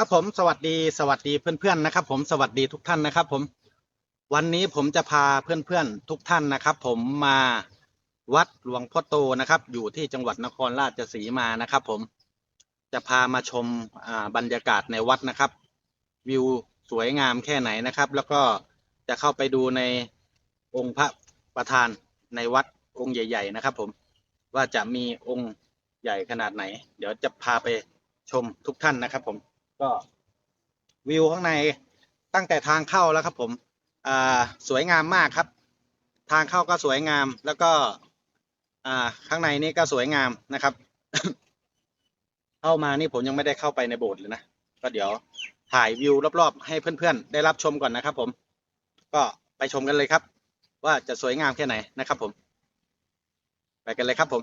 ครับผมสวัสดีสวัสดีเพื่อนๆนะครับ ผมสวัสดีทุกท่านนะครับ ผมวันนี้ผมจะพาเพื่อนๆทุกท่านนะครับ ผมมาวัดหลวงพ่อโตนะครับ อยู่ที่จังหวัดนครราชสีมานะครับ ผมจะพามาชมบรรยากาศในวัดนะครับ วิวสวยงามแค่ไหนนะครับ แล้วก็จะเข้าไปดูในองค์พระประธานในวัดองค์ใหญ่ ๆ นะครับ ผมว่าจะมีองค์ใหญ่ขนาดไหน เดี๋ยวจะพาไปชมทุกท่านนะครับ ผม ก็วิวข้างในตั้งแต่ทางเข้าแล้วครับ ผมอ่าสวยงามมากครับ ทางเข้าก็สวยงามแล้วก็อ่าข้างในนี่ก็สวยงามนะครับ เข้ามานี่ผมยังไม่ได้เข้าไปในโบสถ์เลยนะก็เดี๋ยวถ่ายวิวรอบ ๆ ให้เพื่อนๆ ได้รับชมก่อนนะครับ ผม ก็ไปชมกันเลยครับ ว่าจะสวยงามแค่ไหนนะครับ ผม ไปกันเลยครับผม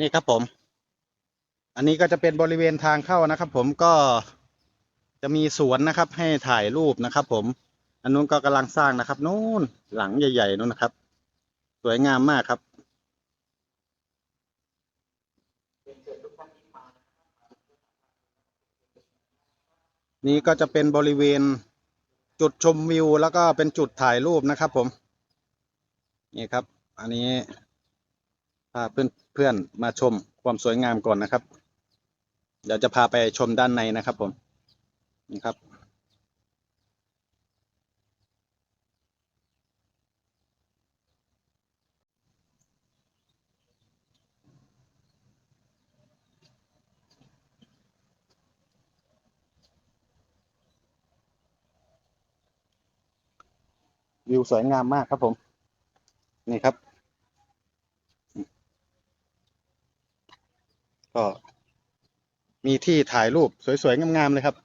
นี่ครับผม อันนี้ก็จะเป็นบริเวณทางเข้านะครับ ผมก็จะมีสวนนะครับ ให้ถ่ายรูปนะครับ ผม อันนู้นก็กำลังสร้างนะครับนู้นหลังใหญ่ๆนู้นนะครับ สวยงามมากครับนี่ก็จะเป็นบริเวณจุดชมวิว แล้วก็เป็นจุดถ่ายรูปนะครับผม นี่ครับ อันนี้พาเพื่อน เพื่อนมาชมความสวยงามก่อนนะครับ เดี๋ยวจะพาไปชมด้านในนะครับผมนี่ครับ วิวสวยงามมากครับผม นี่ครับ ก็มีที่ถ่ายรูปสวยๆงามๆเลยครับ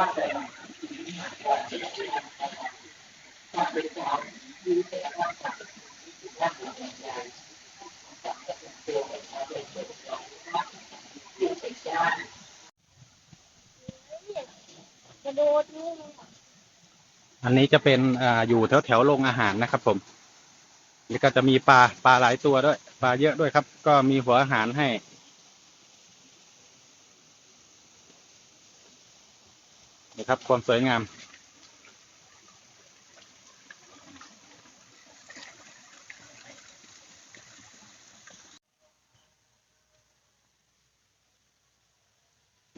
กระโดดนี่อันนี้จะเป็นอ่าอยู่แถวแถวๆโรงอาหารนะครับผมแล้วก็จะมีปลาปลาหลายตัวด้วย ปลาเยอะด้วยครับ ก็มีหัวอาหารให้ ครับ ความสวยงาม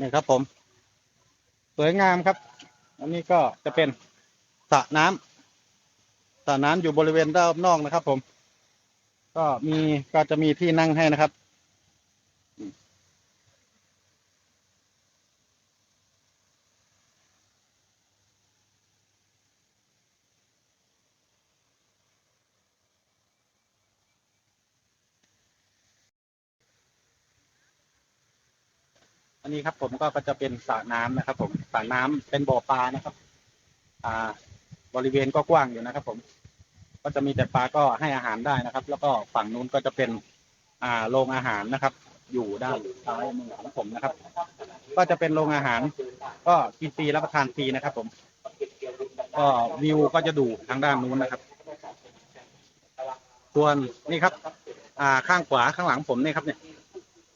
นี่ครับผม สวยงามครับ อันนี้ก็จะเป็นสระน้ำสระน้ำอยู่บริเวณรอบนอกนะครับ ผม ก็มีก็จะมีที่นั่งให้นะครับ นี้ครับ ผมก็จะเป็นสระน้ำนะครับ ผมสระน้ำเป็นบ่อปลานะครับ อ่า บริเวณก็กว้างอยู่นะครับ ผม ก็จะมีแต่ปลาก็ให้อาหารได้นะครับ แล้วก็ฝั่งนู้นก็จะเป็น อ่าโรงอาหารนะครับ อยู่ด้านซ้ายมือของผมนะครับ ก็จะเป็นโรงอาหาร ก็กินฟรีรับประทานฟรีนะครับ ผม ก็วิวก็จะดูทางด้านนู้นนะครับส่วนนี่ครับ อ่าข้างขวาข้างหลังผมนี่ครับเนี่ย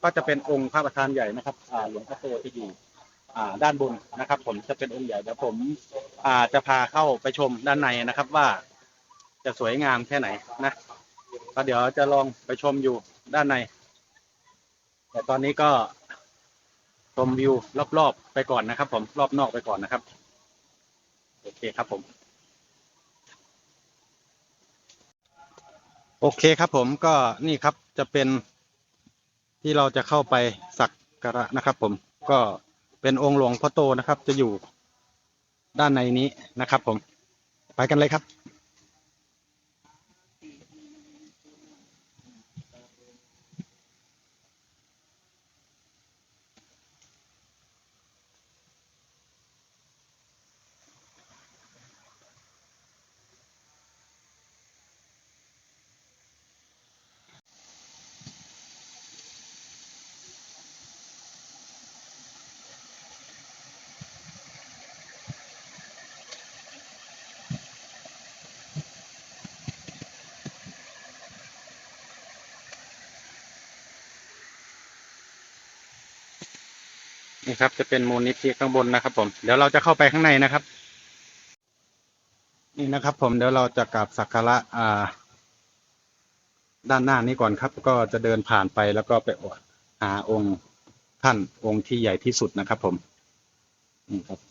ก็จะเป็นองค์พระประธานใหญ่นะครับอ่าหลวงพ่อโตที่อยู่อ่าด้านบนนะครับ ผมจะเป็นองค์ใหญ่เดี๋ยวผมอ่าจะพาเข้าไปชมด้านในนะครับว่าจะสวยงามแค่ไหนนะก็เดี๋ยวจะลองไปชมอยู่ด้านใน แต่ตอนนี้ก็ชมวิวรอบๆไปก่อนนะครับ ผมรอบนอกไปก่อนนะครับโอเคครับผมโอเคครับผมก็นี่ครับจะเป็น ที่เราจะเข้าไปสักการะนะครับผมก็เป็นองค์หลวงพ่อโตนะครับ จะอยู่ด้านในนี้นะครับผมไปกันเลยครับ นี่ครับ จะเป็นมูลนิธิข้างบนนะครับ ผม เดี๋ยวเราจะเข้าไปข้างในนะครับ นี่นะครับ ผมเดี๋ยวเราจะกราบสักการะอ่า ด้านหน้านี้ก่อนครับ ก็จะเดินผ่านไปแล้วก็ไปอดหาองค์ท่านองค์ที่ใหญ่ที่สุดนะครับ ผมนี่ครับ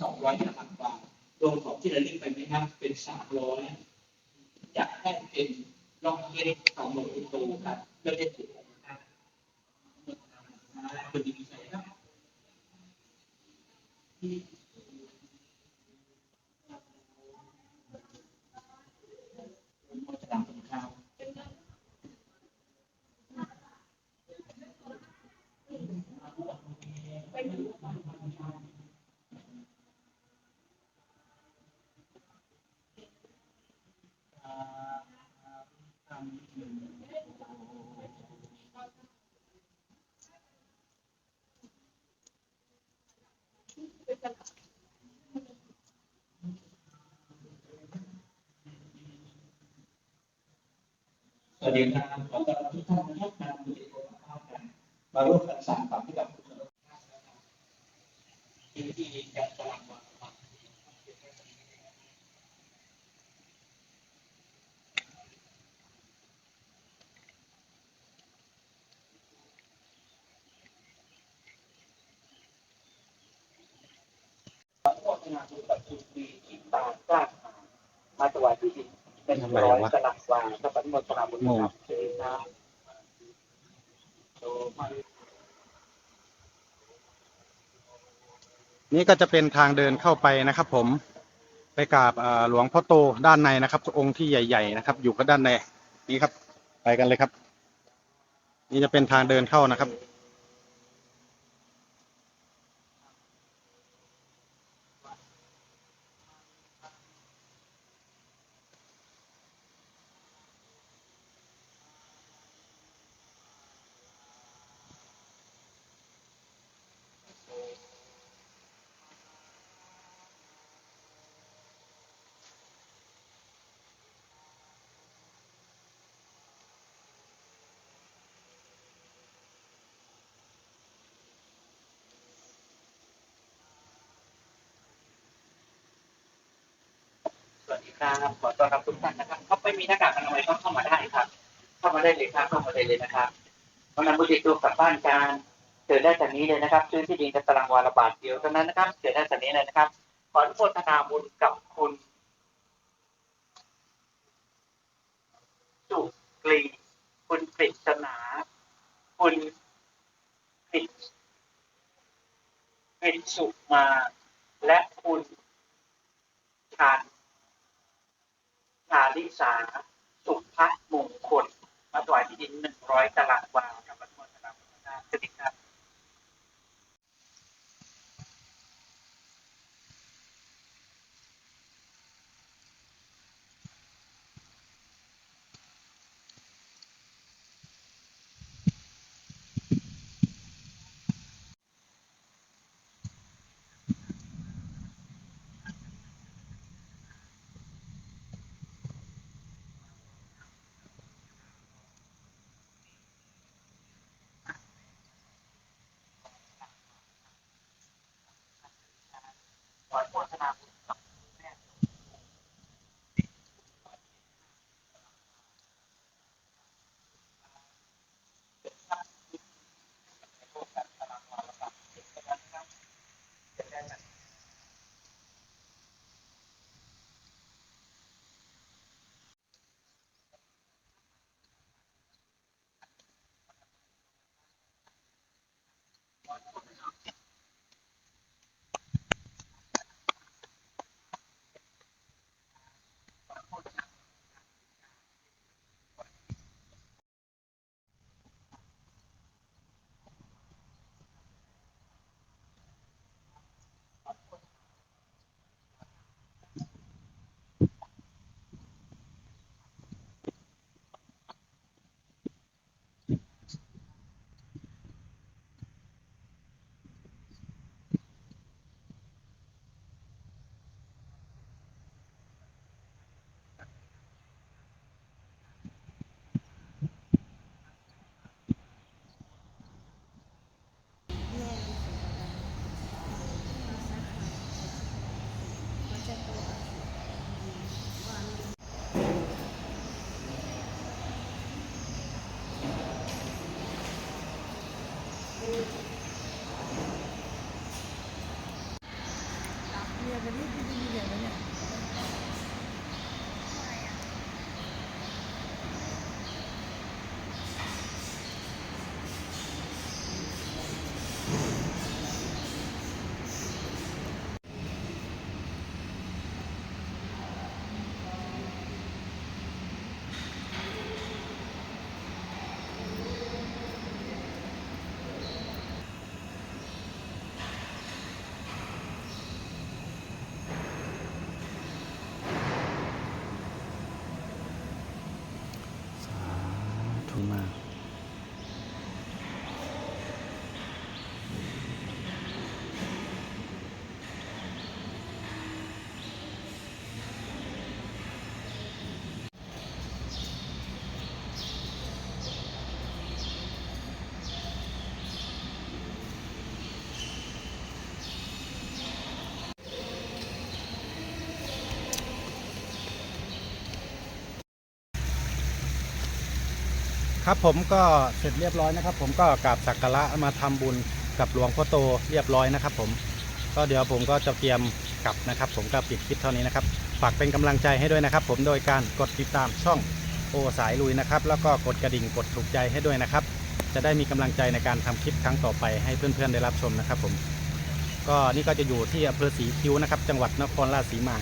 สองร้อยห้าพันบาทรวมของที่ระลึกไปไหมครับ เป็นสามร้อยอยากให้เป็นลองเล็กของหลวงปู่โตครับเพื่อได้ถูกนะครับคุณดีใจครับผมจะตามผมครับ สวัสดีครับขอต้อนรับทุกท่านนะครับมาดูกิจกรรมข้าวกันมาร่วมกันสร้างความให้กับผู้ชมที่ที่จะกำลังวางความ โฆษณาบุญปัจจุบันที่ตาสร้าง มาถวายที่ดินเป็นร้อยกระหลักวาพระปฏิโมทนาบุญครับเชิญครับโตมานี่ก็จะเป็นทางเดินเข้าไปนะครับ ผมไปกราบหลวงพ่อโตด้านในนะครับองค์ที่ใหญ่ ๆ นะครับ อยู่ก็ด้านในนี่ครับ ไปกันเลยครับ นี่จะเป็นทางเดินเข้านะครับ ครับขอต้อนรับทุกท่านนะครับเขาไม่มีหน้ากากอนามัยก็เข้ามาได้ครับ เข้ามาได้เลยครับเข้ามาได้เลยนะครับเพราะนำบุตรตัวกลับบ้านการเกิดได้จากนี้เลยนะครับซื้อที่ดินกับตารางวาระบาทเดียวเท่านั้นนะครับเกิดได้จากนี้เลยนะครับ ขออนุโมทนาบุญกับคุณสุกรีคุณปริศนาคุณปริศปริศสุมาและคุณชาญ ชาลิสาสุภมงคลมาถวายที่ดินหนึ่งร้อยตารางวากับวัดมณฑลพัฒนาสวัสดีครับ ขออนุ ครับผมก็เสร็จเรียบร้อยนะครับ ผมก็กราบสักการะมาทำบุญกับหลวงพ่อโตเรียบร้อยนะครับ ผมก็เดี๋ยวผมก็จะเตรียมกลับนะครับ ผมก็ปิดคลิปเท่านี้นะครับฝากเป็นกำลังใจให้ด้วยนะครับ ผมโดยการกดติดตามช่องโอสายลุยนะครับ แล้วก็กดกระดิ่งกดถูกใจให้ด้วยนะครับ จะได้มีกำลังใจในการทำคลิปครั้งต่อไปให้เพื่อนๆได้รับชมนะครับ ผม ก็นี่ก็จะอยู่ที่อำเภอศรีคิ้วนะครับ จังหวัดนครราชสีมา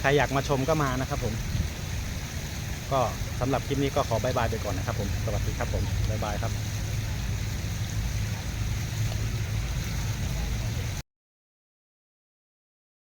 ใครอยากมาชมก็มานะครับ ผม ก็สำหรับคลิปนี้ก็ขอบายบายไปก่อนนะครับผม สวัสดีครับผมบายบายครับ